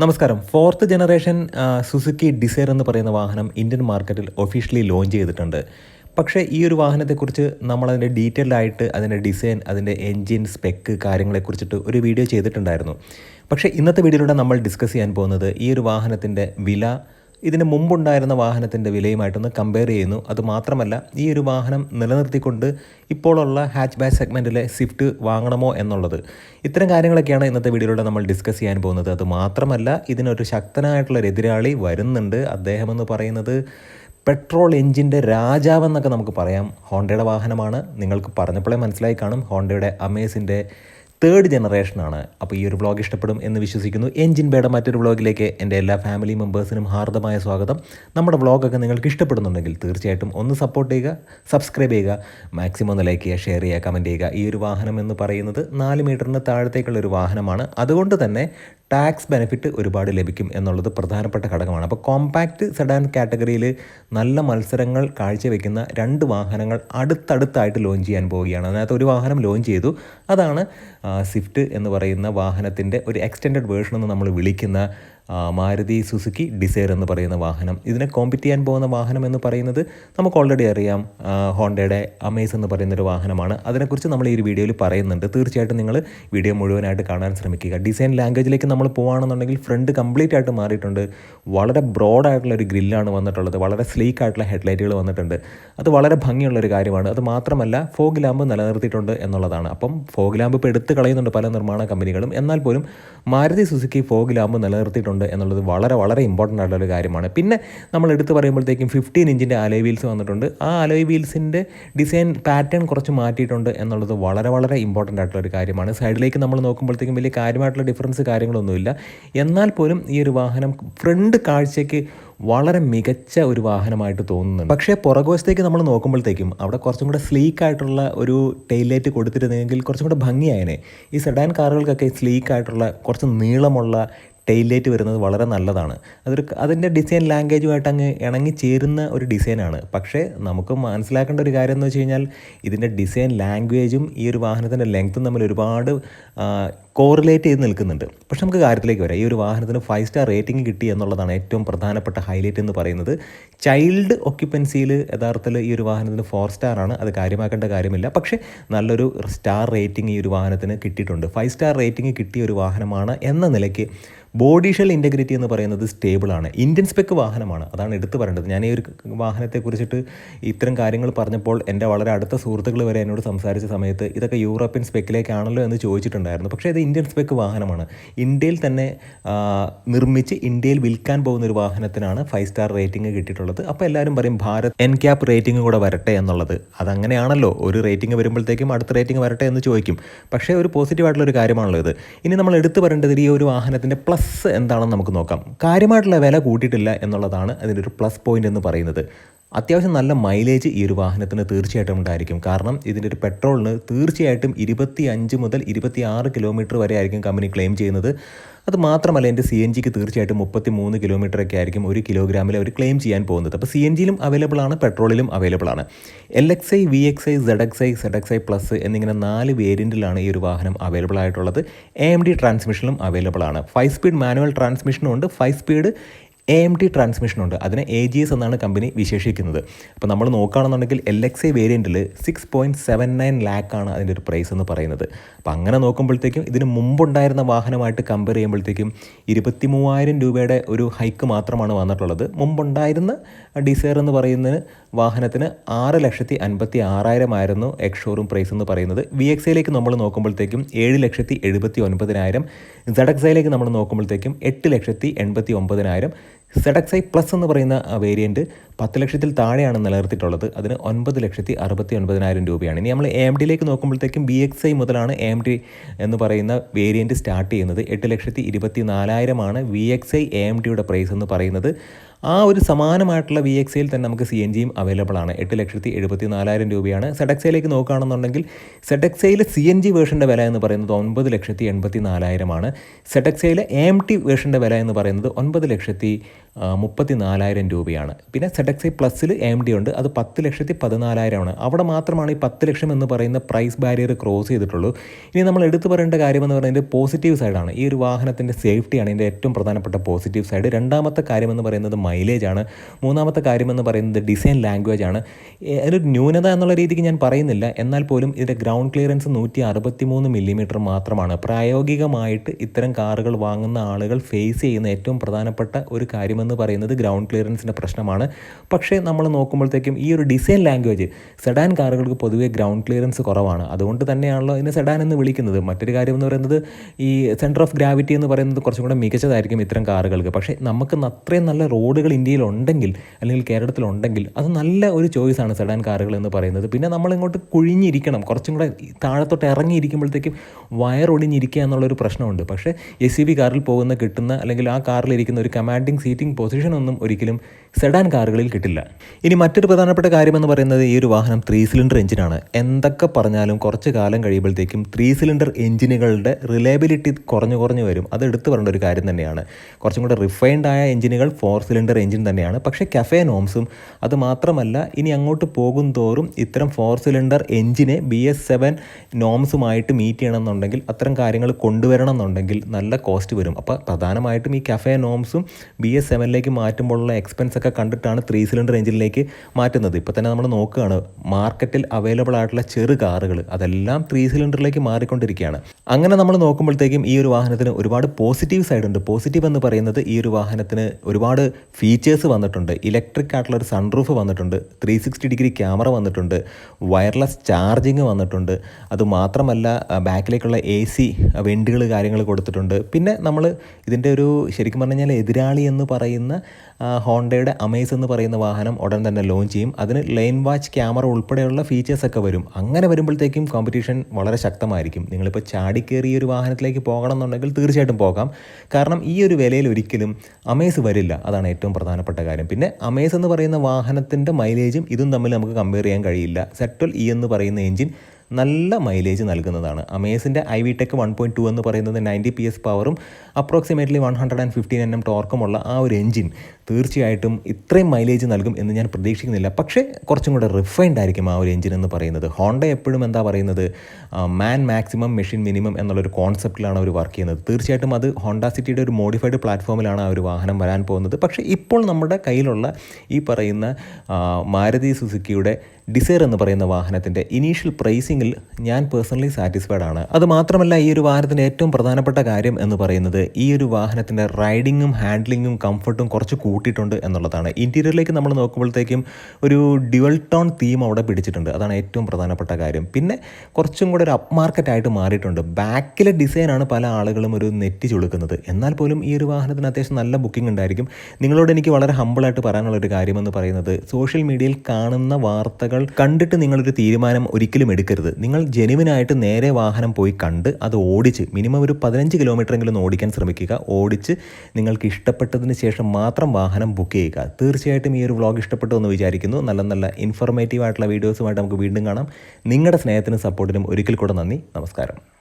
നമസ്കാരം. Fourth generation Suzuki Desire എന്ന് പറയുന്ന വാഹനം ഇന്ത്യൻ മാർക്കറ്റിൽ ഒഫീഷ്യലി ലോഞ്ച് ചെയ്തിട്ടുണ്ട്. പക്ഷേ ഈ ഒരു വാഹനത്തെക്കുറിച്ച് നമ്മളതിന്റെ ഡീറ്റെയിൽഡ് ആയിട്ട് അതിന്റെ ഡിസൈൻ അതിന്റെ എൻജിൻ സ്പെക്ക് കാര്യങ്ങളെക്കുറിച്ചിട്ട് ഒരു വീഡിയോ ചെയ്തിട്ടുണ്ടായിരുന്നു. പക്ഷേ ഇന്നത്തെ വീഡിയോയിലൂടെ നമ്മൾ ഡിസ്കസ് ചെയ്യാൻ പോകുന്നത് ഈ ഒരു വാഹനത്തിന്റെ വില ഇതിന് മുമ്പുണ്ടായിരുന്ന വാഹനത്തിന്റെ വിലയുമായിട്ടൊന്ന് കമ്പയർ ചെയ്യുന്നു. അതുമാത്രമല്ല ഈ ഒരു വാഹനം നിലനിർത്തിക്കൊണ്ട് ഇപ്പോഴുള്ള ഹാച്ച് ബാക്ക് സെഗ്മെന്റിലെ സ്വിഫ്റ്റ് വാങ്ങണമോ എന്നുള്ളത്. ഇത്തരം കാര്യങ്ങളൊക്കെയാണ് ഇന്നത്തെ വീഡിയോയിലൂടെ നമ്മൾ ഡിസ്കസ് ചെയ്യാൻ പോകുന്നത്. അതുമാത്രമല്ല ഇതിനൊരു ശക്തനായിട്ടുള്ള ഒരു എതിരാളി വരുന്നുണ്ട്. അദ്ദേഹം എന്ന് പറയുന്നത് പെട്രോൾ എഞ്ചിന്റെ രാജാവെന്നൊക്കെ നമുക്ക് പറയാം. ഹോണ്ടയുടെ വാഹനമാണ്. നിങ്ങൾക്ക് പറഞ്ഞപ്പോഴേ മനസ്സിലായി കാണും. ഹോണ്ടയുടെ അമേസിന്റെ തേർഡ് ജനറേഷനാണ് അപ്പോൾ ഈ ഒരു വ്ളോഗ് ഇഷ്ടപ്പെടും എന്ന് വിശ്വസിക്കുന്നു. എൻജിൻ ബേഡ മറ്റൊരു വ്ളോഗിലേക്ക് എന്റെ എല്ലാ ഫാമിലി മെമ്പേഴ്സിനും ഹാർദമായ സ്വാഗതം. നമ്മുടെ വ്ളോഗൊക്കെ നിങ്ങൾക്ക് ഇഷ്ടപ്പെടുന്നുണ്ടെങ്കിൽ തീർച്ചയായിട്ടും ഒന്ന് സപ്പോർട്ട് ചെയ്യുക സബ്സ്ക്രൈബ് ചെയ്യുക മാക്സിമം ഒന്ന് ലൈക്ക് ചെയ്യുക ഷെയർ ചെയ്യുക കമന്റ് ചെയ്യുക. ഈ ഒരു വാഹനം എന്ന് പറയുന്നത് നാല് മീറ്ററിന് താഴത്തേക്കുള്ള ഒരു വാഹനമാണ്. അതുകൊണ്ട് തന്നെ ടാക്സ് ബെനിഫിറ്റ് ഒരുപാട് ലഭിക്കും എന്നുള്ളത് പ്രധാനപ്പെട്ട ഘടകമാണ്. അപ്പോൾ കോമ്പാക്റ്റ് സെഡാൻ കാറ്റഗറിയിൽ നല്ല മത്സരങ്ങൾ കാഴ്ചവെക്കുന്ന രണ്ട് വാഹനങ്ങൾ അടുത്തടുത്തായിട്ട് ലോഞ്ച് ചെയ്യാൻ പോവുകയാണ്. അതിനകത്ത് ഒരു വാഹനം ലോഞ്ച് ചെയ്തു. അതാണ് സ്വിഫ്റ്റ് എന്ന് പറയുന്ന വാഹനത്തിന്റെ ഒരു എക്സ്റ്റെൻഡഡ് വേർഷൻ എന്ന് നമ്മൾ വിളിക്കുന്ന മാരുതി സുസുക്കി ഡിസൈർ എന്ന് പറയുന്ന വാഹനം. ഇതിനെ കോമ്പറ്റ് ചെയ്യാൻ പോകുന്ന വാഹനം എന്ന് പറയുന്നത് നമുക്ക് ഓൾറെഡി അറിയാം. ഹോണ്ടയുടെ അമേസ് എന്ന് പറയുന്നൊരു വാഹനമാണ്. അതിനെക്കുറിച്ച് നമ്മൾ ഈ ഒരു വീഡിയോയിൽ പറയുന്നുണ്ട്. തീർച്ചയായിട്ടും നിങ്ങൾ വീഡിയോ മുഴുവനായിട്ട് കാണാൻ ശ്രമിക്കുക. ഡിസൈൻ ലാംഗ്വേജിലേക്ക് നമ്മൾ പോകുകയാണെന്നുണ്ടെങ്കിൽ ഫ്രണ്ട് കംപ്ലീറ്റ് ആയിട്ട് മാറിയിട്ടുണ്ട്. വളരെ ബ്രോഡ് ആയിട്ടുള്ള ഒരു ഗ്രില്ലാണ് വന്നിട്ടുള്ളത്. വളരെ സ്ലീക്ക് ആയിട്ടുള്ള ഹെഡ്ലൈറ്റുകൾ വന്നിട്ടുണ്ട്. അത് വളരെ ഭംഗിയുള്ളൊരു കാര്യമാണ്. അത് മാത്രമല്ല ഫോഗ് ലാമ്പ് നിലനിർത്തിയിട്ടുണ്ട് എന്നുള്ളതാണ്. അപ്പം ഫോഗ് ലാമ്പ് ഇപ്പോൾ എടുത്ത് കളയുന്നുണ്ട് പല നിർമ്മാണ കമ്പനികളും എന്നാൽ പോലും മാരുതി സുസുക്കി ഫോഗ് ലാമ്പ് നിലനിർത്തിയിട്ടുണ്ട് എന്നുള്ളത് വളരെ വളരെ ഇമ്പോർട്ടന്റ് ആയിട്ടുള്ള ഒരു കാര്യമാണ്. പിന്നെ നമ്മൾ എടുത്ത് പറയുമ്പോഴത്തേക്കും ഫിഫ്റ്റീൻ ഇഞ്ചിന്റെ അലോയ് വീൽസ് വന്നിട്ടുണ്ട്. ആ അലോയ് വീൽസിന്റെ ഡിസൈൻ പാറ്റേൺ കുറച്ച് മാറ്റിയിട്ടുണ്ട് എന്നുള്ളത് വളരെ വളരെ ഇമ്പോർട്ടന്റ് ആയിട്ടുള്ള ഒരു കാര്യമാണ് സൈഡിലേക്ക് നമ്മൾ നോക്കുമ്പോഴത്തേക്കും വലിയ കാര്യമായിട്ടുള്ള ഡിഫറൻസ് കാര്യങ്ങളൊന്നുമില്ല. എന്നാൽ പോലും ഈ ഒരു വാഹനം ഫ്രണ്ട് കാഴ്ചയ്ക്ക് വളരെ മികച്ച ഒരു വാഹനമായിട്ട് തോന്നുന്നുണ്ട്. പക്ഷേ പുറകുവശത്തേക്ക് നമ്മൾ നോക്കുമ്പോഴത്തേക്കും അവിടെ കുറച്ചും കൂടെ സ്ലീക്ക് ആയിട്ടുള്ള ഒരു ടെയിലൈറ്റ് കൊടുത്തിരുന്നെങ്കിൽ കുറച്ചും കൂടെ ഭംഗിയായനെ. ഈ സെഡാൻ കാറുകൾക്കൊക്കെ സ്ലീക്ക് ആയിട്ടുള്ള കുറച്ച് നീളമുള്ള ടെയിലൈറ്റ് വരുന്നത് വളരെ നല്ലതാണ്. അതൊരു അതിന്റെ ഡിസൈൻ ലാംഗ്വേജുമായിട്ട് അങ്ങ് ഇണങ്ങി ചേരുന്ന ഒരു ഡിസൈനാണ് പക്ഷേ നമുക്ക് മനസ്സിലാക്കേണ്ട ഒരു കാര്യം എന്ന് വെച്ച് കഴിഞ്ഞാൽ ഇതിന്റെ ഡിസൈൻ ലാംഗ്വേജും ഈ ഒരു വാഹനത്തിന്റെ ലെങ്ത്തും തമ്മിൽ ഒരുപാട് കോറിലേറ്റ് ചെയ്ത് നിൽക്കുന്നുണ്ട്. പക്ഷെ നമുക്ക് കാര്യത്തിലേക്ക് വരാം. ഈ ഒരു വാഹനത്തിന് ഫൈവ് സ്റ്റാർ റേറ്റിംഗ് കിട്ടി എന്നുള്ളതാണ് ഏറ്റവും പ്രധാനപ്പെട്ട ഹൈലൈറ്റ് എന്ന് പറയുന്നത്. ചൈൽഡ് ഒക്യുപ്പൻസിയിൽ യഥാർത്ഥത്തിൽ ഈ ഒരു വാഹനത്തിന് ഫോർ സ്റ്റാർ ആണ്. അത് കാര്യമാക്കേണ്ട കാര്യമില്ല. പക്ഷേ നല്ലൊരു സ്റ്റാർ റേറ്റിംഗ് ഈ ഒരു വാഹനത്തിന് കിട്ടിയിട്ടുണ്ട്. ഫൈവ് സ്റ്റാർ റേറ്റിംഗ് കിട്ടിയ ഒരു വാഹനമാണ് എന്ന നിലയ്ക്ക് ബോഡി ഷെൽ ഇന്റഗ്രിറ്റി എന്ന് പറയുന്നത് സ്റ്റേബിളാണ് ഇന്ത്യൻ സ്പെക്ക് വാഹനമാണ്. അതാണ് എടുത്തു പറയേണ്ടത്. ഞാൻ ഈ ഒരു വാഹനത്തെക്കുറിച്ചിട്ട് ഇത്തരം കാര്യങ്ങൾ പറഞ്ഞപ്പോൾ എന്റെ വളരെ അടുത്ത സുഹൃത്തുക്കൾ വരെ എന്നോട് സംസാരിച്ച സമയത്ത് ഇതൊക്കെ യൂറോപ്യൻ സ്പെക്കിലേക്കാണല്ലോ എന്ന് ചോദിച്ചിട്ടുണ്ടായിരുന്നു. പക്ഷേ ഇത് ഇന്ത്യൻ സ്പെക്ക് വാഹനമാണ്. ഇന്ത്യയിൽ തന്നെ നിർമ്മിച്ച് ഇന്ത്യയിൽ വിൽക്കാൻ പോകുന്ന ഒരു വാഹനത്തിനാണ് ഫൈവ് സ്റ്റാർ റേറ്റിംഗ് കിട്ടിയിട്ടുള്ളത്. അപ്പോൾ എല്ലാവരും പറയും ഭാരത് എൻ ക്യാപ് റേറ്റിംഗ് കൂടെ വരട്ടെ എന്നുള്ളത്. അതങ്ങനെയാണല്ലോ. ഒരു റേറ്റിംഗ് വരുമ്പോഴത്തേക്കും അടുത്ത റേറ്റിംഗ് വരട്ടെ എന്ന് ചോദിക്കും. പക്ഷേ ഒരു പോസിറ്റീവ് ആയിട്ടുള്ള ഒരു കാര്യമാണല്ലോ ഇത്. ഇനി നമ്മൾ എടുത്തു പറയേണ്ടത് ഈ ഒരു വാഹനത്തിന്റെ പ്ലസ് എന്താണെന്ന് നമുക്ക് നോക്കാം. കാര്യമായിട്ടുള്ള വില കൂട്ടിയിട്ടില്ല എന്നുള്ളതാണ് അതിന്റെ ഒരു പ്ലസ് പോയിന്റ് എന്ന് പറയുന്നത്. അത്യാവശ്യം നല്ല മൈലേജ് ഈ ഒരു വാഹനത്തിന് തീർച്ചയായിട്ടും ഉണ്ടായിരിക്കും. കാരണം ഇതിന്റെ ഒരു പെട്രോളിന് തീർച്ചയായിട്ടും ഇരുപത്തി അഞ്ച് മുതൽ ഇരുപത്തി ആറ് കിലോമീറ്റർ വരെ ആയിരിക്കും കമ്പനി ക്ലെയിം ചെയ്യുന്നത്. അത് മാത്രമല്ല എന്റെ സി എൻ ജിക്ക് തീർച്ചയായിട്ടും മുപ്പത്തി മൂന്ന് കിലോമീറ്ററൊക്കെ ആയിരിക്കും ഒരു കിലോഗ്രാമിൽ അവർ ക്ലെയിം ചെയ്യാൻ പോകുന്നത്. അപ്പോൾ സി എൻ ജിയിലും അവൈലബിൾ ആണ് പെട്രോളിലും അവൈലബിൾ ആണ്. L X I V X I Z X I Z X I plus എന്നിങ്ങനെ നാല് വേരിയന്റിലാണ് ഈ ഒരു വാഹനം അവൈലബിൾ ആയിട്ടുള്ളത്. എ എം ഡി ട്രാൻസ്മിഷനിലും അവൈലബിൾ ആണ്. ഫൈവ് സ്പീഡ് മാനുവൽ ട്രാൻസ്മിഷനും ഉണ്ട്. Five speed A M T ട്രാൻസ്മിഷനുണ്ട് അതിനെ എ ജി എസ് എന്നാണ് കമ്പനി വിശേഷിക്കുന്നത്. അപ്പോൾ നമ്മൾ നോക്കുകയാണെന്നുണ്ടെങ്കിൽ എൽ എക്സ് ഐ വേരിയന്റിൽ സിക്സ് പോയിന്റ് സെവൻ നയൻ ലാക്കാണ് അതിന്റെ ഒരു പ്രൈസ് എന്ന് പറയുന്നത്. അപ്പോൾ അങ്ങനെ നോക്കുമ്പോഴത്തേക്കും ഇതിന് മുമ്പുണ്ടായിരുന്ന വാഹനമായിട്ട് കമ്പയർ ചെയ്യുമ്പോഴത്തേക്കും ഇരുപത്തി മൂവായിരം രൂപയുടെ ഒരു ഹൈക്ക് മാത്രമാണ് വന്നിട്ടുള്ളത്. മുമ്പുണ്ടായിരുന്ന ഡിസയർ എന്ന് പറയുന്ന വാഹനത്തിന് ആറ് ലക്ഷത്തി അൻപത്തി ആറായിരം ആയിരുന്നു എക്സ് പ്രൈസ് എന്ന് പറയുന്നത്. വി എക്സ് ഐയിലേക്ക് നമ്മൾ നോക്കുമ്പോഴത്തേക്കും ഏഴ് ലക്ഷത്തി എഴുപത്തി ഒൻപതിനായിരം. സെഡക്സയിലേക്ക് നമ്മൾ നോക്കുമ്പോഴത്തേക്കും എട്ട് ലക്ഷത്തി എൺപത്തി ഒമ്പതിനായിരം സെഡ് എക്സ് ഐ പ്ലസ് എന്ന് പറയുന്ന വേരിയന്റ് പത്ത് ലക്ഷത്തിൽ താഴെയാണ് നിലനിർത്തിയിട്ടുള്ളത്. അതിന് ഒൻപത് ലക്ഷത്തി അറുപത്തി ഒൻപതിനായിരം രൂപയാണ്. ഇനി നമ്മൾ എ ഡിയിലേക്ക് നോക്കുമ്പോഴത്തേക്കും ബി എക്സ് ഐ മുതലാണ് എ ഡി എന്ന് പറയുന്ന വേരിയന്റ് സ്റ്റാർട്ട് ചെയ്യുന്നത്. എട്ട് ലക്ഷത്തി ഇരുപത്തി നാലായിരമാണ് വി എക്സ് ഐ എം ഡിയുടെ പ്രൈസ് എന്ന് പറയുന്നത്. ആ ഒരു സമാനമായിട്ടുള്ള വി എക്സ് ഐയിൽ തന്നെ നമുക്ക് സി എൻ ജിയും അവൈലബിൾ ആണ്. എട്ട് ലക്ഷത്തി എഴുപത്തി നാലായിരം രൂപയാണ് സെഡക്സയിലേക്ക് നോക്കുകയാണെന്നുണ്ടെങ്കിൽ സെഡക്സയിലെ സി എൻ ജി വേർഷന്റെ വില എന്ന് പറയുന്നത് ഒൻപത് ലക്ഷത്തി എൺപത്തി നാലായിരമാണ് സെഡക്സയിലെ എം ടി വേർഷന്റെ വില എന്ന് പറയുന്നത് ഒൻപത് ലക്ഷത്തി മുപ്പത്തി നാലായിരം രൂപയാണ്. പിന്നെ സെഡ് എക്സ് ഐ പ്ലസ്സിൽ എം ഡി ഉണ്ട്. അത് പത്ത് ലക്ഷത്തി പതിനാലായിരമാണ് അവിടെ മാത്രമാണ് ഈ പത്ത് ലക്ഷം എന്ന് പറയുന്ന പ്രൈസ് ബാരിയർ ക്രോസ് ചെയ്തിട്ടുള്ളൂ. ഇനി നമ്മൾ എടുത്തു പറയേണ്ട കാര്യമെന്ന് പറയുന്നത് പോസിറ്റീവ് സൈഡാണ് ഈ ഒരു വാഹനത്തിന്റെ സേഫ്റ്റിയാണ് ഇതിന്റെ ഏറ്റവും പ്രധാനപ്പെട്ട പോസിറ്റീവ് സൈഡ് രണ്ടാമത്തെ കാര്യമെന്ന് പറയുന്നത് മൈലേജ് ആണ്. മൂന്നാമത്തെ കാര്യമെന്ന് പറയുന്നത് ഡിസൈൻ ലാംഗ്വേജ് ആണ്. ഒരു ന്യൂനത എന്നുള്ള രീതിക്ക് ഞാൻ പറയുന്നില്ല. എന്നാൽ പോലും ഇതിന്റെ ഗ്രൗണ്ട് ക്ലിയറൻസ് നൂറ്റി അറുപത്തി മൂന്ന് മില്ലിമീറ്റർ മാത്രമാണ്. പ്രായോഗികമായിട്ട് ഇത്തരം കാറുകൾ വാങ്ങുന്ന ആളുകൾ ഫേസ് ചെയ്യുന്ന ഏറ്റവും പ്രധാനപ്പെട്ട ഒരു കാര്യമെന്ന് പറയുന്നത് ഗ്രൗണ്ട് ക്ലിയറൻസിന്റെ പ്രശ്നമാണ്. പക്ഷേ നമ്മൾ നോക്കുമ്പോഴത്തേക്കും ഈ ഒരു ഡിസൈൻ ലാംഗ്വേജ് സെഡാൻ കാറുകൾക്ക് പൊതുവേ ഗ്രൗണ്ട് ക്ലിയറൻസ് കുറവാണ്. അതുകൊണ്ട് തന്നെയാണല്ലോ ഇതിനെ സെഡാൻ എന്ന് വിളിക്കുന്നത്. മറ്റൊരു കാര്യം എന്ന് പറയുന്നത് ഈ സെന്റർ ഓഫ് ഗ്രാവിറ്റി എന്ന് പറയുന്നത് കുറച്ചും കൂടെ മികച്ചതായിരിക്കും ഇത്തരം കാറുകൾക്ക്. പക്ഷേ നമുക്ക് അത്രയും നല്ല റോഡുകൾ ഇന്ത്യയിൽ ഉണ്ടെങ്കിൽ അല്ലെങ്കിൽ കേരളത്തിലുണ്ടെങ്കിൽ അത് നല്ല ഒരു ചോയ്സാണ് സെഡാൻ കാറുകൾ എന്ന് പറയുന്നത്. പിന്നെ നമ്മളിങ്ങോട്ട് കുഴിഞ്ഞിരിക്കണം. കുറച്ചും കൂടെ താഴത്തോട്ട് ഇറങ്ങിയിരിക്കുമ്പോഴത്തേക്കും വയറൊടിഞ്ഞിരിക്കുക എന്നുള്ളൊരു പ്രശ്നമുണ്ട്. പക്ഷേ എസ് സി ബി കാറിൽ പോകുന്ന കിട്ടുന്ന അല്ലെങ്കിൽ ആ കാറിലിരിക്കുന്ന ഒരു കമാൻഡിങ് സീറ്റിംഗ് പൊസിഷൻ ഒന്നും ഒരിക്കലും സെഡാൻ കാറുകളിൽ കിട്ടില്ല. ഇനി മറ്റൊരു പ്രധാനപ്പെട്ട കാര്യമെന്ന് പറയുന്നത് ഈ ഒരു വാഹനം ത്രീ സിലിണ്ടർ എഞ്ചിനാണ്. എന്തൊക്കെ പറഞ്ഞാലും കുറച്ച് കാലം കഴിയുമ്പോഴത്തേക്കും ത്രീ സിലിണ്ടർ എഞ്ചിനുകളുടെ റിലയബിലിറ്റി കുറഞ്ഞു കുറഞ്ഞു വരും. അത് എടുത്തു പറയേണ്ട ഒരു കാര്യം തന്നെയാണ്. കുറച്ചും കൂടെ റിഫൈൻഡ് ആയ എഞ്ചിനുകൾ ഫോർ സിലിണ്ടർ എഞ്ചിൻ തന്നെയാണ്. പക്ഷേ കഫേ നോംസും അത് മാത്രമല്ല ഇനി അങ്ങോട്ട് പോകും തോറും ഇത്തരം ഫോർ സിലിണ്ടർ എഞ്ചിനെ ബി എസ് സെവൻ നോംസുമായിട്ട് മീറ്റ് ചെയ്യണമെന്നുണ്ടെങ്കിൽ അത്തരം കാര്യങ്ങൾ കൊണ്ടുവരണം എന്നുണ്ടെങ്കിൽ നല്ല കോസ്റ്റ് വരും. അപ്പോൾ പ്രധാനമായിട്ടും ഈ കഫേ നോംസും ബി എസ് സെവനിലേക്ക് മാറ്റുമ്പോഴുള്ള എക്സ്പെൻസ് ഒക്കെ കണ്ടിട്ടാണ് ത്രീ സിലിണ്ടർ എഞ്ചിനിലേക്ക് മാറ്റുന്നത്. ഇപ്പോൾ തന്നെ നമ്മൾ നോക്കുകയാണ് മാർക്കറ്റിൽ അവൈലബിൾ ആയിട്ടുള്ള ചെറു കാറുകൾ അതെല്ലാം ത്രീ സിലിണ്ടറിലേക്ക് മാറിക്കൊണ്ടിരിക്കുകയാണ്. അങ്ങനെ നമ്മൾ നോക്കുമ്പോഴത്തേക്കും ഈ ഒരു വാഹനത്തിന് ഒരുപാട് പോസിറ്റീവ് സൈഡ് ഉണ്ട്. പോസിറ്റീവ് എന്ന് പറയുന്നത് ഈ ഒരു വാഹനത്തിന് ഒരുപാട് ഫീച്ചേഴ്സ് വന്നിട്ടുണ്ട്. ഇലക്ട്രിക് ആയിട്ടുള്ള ഒരു സൺറൂഫ് വന്നിട്ടുണ്ട്. ത്രീ സിക്സ്റ്റി ഡിഗ്രി ക്യാമറ വന്നിട്ടുണ്ട്. വയർലെസ് ചാർജിങ് വന്നിട്ടുണ്ട്. അതുമാത്രമല്ല ബാക്കിലേക്കുള്ള എ സി വെന്റുകൾ കാര്യങ്ങൾ കൊടുത്തിട്ടുണ്ട്. പിന്നെ നമ്മൾ ഇതിന്റെ ഒരു ശരിക്കും പറഞ്ഞു കഴിഞ്ഞാൽ എതിരാളി എന്ന് പറയുന്ന ഹോണ്ടയുടെ അമേസ് എന്ന് പറയുന്ന വാഹനം ഉടൻ തന്നെ ലോഞ്ച് ചെയ്യും. അതിന് ലൈൻ വാച്ച് ക്യാമറ ഉൾപ്പെടെയുള്ള ഫീച്ചേഴ്സ് ഒക്കെ വരും. അങ്ങനെ വരുമ്പോഴത്തേക്കും കോമ്പറ്റീഷൻ വളരെ ശക്തമായിരിക്കും. നിങ്ങളിപ്പോൾ ചാടിക്കേറി ഒരു വാഹനത്തിലേക്ക് പോകണം എന്നുണ്ടെങ്കിൽ തീർച്ചയായിട്ടും പോകാം. കാരണം ഈ ഒരു വിലയിൽ ഒരിക്കലും അമേസ് വരില്ല. അതാണ് ഏറ്റവും പ്രധാനപ്പെട്ട കാര്യം. പിന്നെ അമേസ് എന്ന് പറയുന്ന വാഹനത്തിന്റെ മൈലേജും ഇതും തമ്മിൽ നമുക്ക് കമ്പയർ ചെയ്യാൻ കഴിയില്ല. സെറ്റൽ ഇ എന്ന് പറയുന്ന എഞ്ചിൻ നല്ല മൈലേജ് നൽകുന്നതാണ്. അമേസിന്റെ I V tech one point two എന്ന് പറയുന്നത് നയന്റി പി എസ് പവറും approximately one hundred and fifteen N M ടോർക്കുമുള്ള ആ ഒരു എഞ്ചിൻ തീർച്ചയായിട്ടും ഇത്രയും മൈലേജ് നൽകും എന്ന് ഞാൻ പ്രതീക്ഷിക്കുന്നില്ല. പക്ഷേ കുറച്ചും കൂടെ റിഫൈൻഡ് ആയിരിക്കും ആ ഒരു എഞ്ചിൻ എന്ന് പറയുന്നത്. ഹോണ്ട എപ്പോഴും എന്താ പറയുന്നത്? മാൻ മാക്സിമം മെഷീൻ മിനിമം എന്നുള്ളൊരു കോൺസെപ്റ്റിലാണ് അവർ വർക്ക് ചെയ്യുന്നത്. തീർച്ചയായിട്ടും അത് ഹോണ്ട സിറ്റിയുടെ ഒരു മോഡിഫൈഡ് പ്ലാറ്റ്ഫോമിലാണ് ആ ഒരു വാഹനം വരാൻ പോകുന്നത്. പക്ഷേ ഇപ്പോൾ നമ്മുടെ കയ്യിലുള്ള ഈ പറയുന്ന മാരുതി സുസുക്കിയുടെ ഡിസൈർ എന്ന് പറയുന്ന വാഹനത്തിന്റെ ഇനീഷ്യൽ പ്രൈസിങ്ങിൽ ഞാൻ പേഴ്സണലി സാറ്റിസ്ഫൈഡ് ആണ്. അത് മാത്രമല്ല ഈ ഒരു വാഹനത്തിന്റെ ഏറ്റവും പ്രധാനപ്പെട്ട കാര്യം എന്ന് പറയുന്നത് ഈ ഒരു വാഹനത്തിന്റെ റൈഡിങ്ങും ഹാൻഡ്ലിങ്ങും കംഫർട്ടും കുറച്ച് കൂട്ടിയിട്ടുണ്ട് എന്നുള്ളതാണ്. ഇന്റീരിയറിലേക്ക് നമ്മൾ നോക്കുമ്പോഴത്തേക്കും ഒരു ഡ്യുവൽ ടോൺ തീം അവിടെ പിടിച്ചിട്ടുണ്ട്. അതാണ് ഏറ്റവും പ്രധാനപ്പെട്ട കാര്യം. പിന്നെ കുറച്ചും കൂടെ ഒരു അപ്പ് മാർക്കറ്റ് ആയിട്ട് മാറിയിട്ടുണ്ട്. ബാക്കിലെ ഡിസൈനാണ് പല ആളുകളും ഒരു നെറ്റി ചുളുക്കുന്നത്. എന്നാൽ പോലും ഈ ഒരു വാഹനത്തിന് അത്യാവശ്യം നല്ല ബുക്കിംഗ് ഉണ്ടായിരിക്കും. നിങ്ങളോട് എനിക്ക് വളരെ ഹമ്പിളായിട്ട് പറയാനുള്ള ഒരു കാര്യമെന്ന് പറയുന്നത് സോഷ്യൽ മീഡിയയിൽ കാണുന്ന വാർത്തകൾ കണ്ടിട്ട് നിങ്ങളൊരു തീരുമാനം ഒരിക്കലും എടുക്കരുത്. നിങ്ങൾ ജെനുവിനായിട്ട് നേരെ വാഹനം പോയി കണ്ട് അത് ഓടിച്ച് മിനിമം ഒരു പതിനഞ്ച് കിലോമീറ്ററെങ്കിലും ഓടിക്കാൻ ശ്രമിക്കുക. ഓടിച്ച് നിങ്ങൾക്ക് ഇഷ്ടപ്പെട്ടതിന് ശേഷം മാത്രം വാഹനം ബുക്ക് ചെയ്യുക. തീർച്ചയായിട്ടും ഈ ഒരു വ്ളോഗ് ഇഷ്ടപ്പെട്ടു എന്ന് വിചാരിക്കുന്നു. നല്ല നല്ല ഇൻഫോർമേറ്റീവ് ആയിട്ടുള്ള വീഡിയോസുമായിട്ട് നമുക്ക് വീണ്ടും കാണാം. നിങ്ങളുടെ സ്നേഹത്തിനും സപ്പോർട്ടിനും ഒരിക്കൽ കൂടെ നന്ദി. നമസ്കാരം.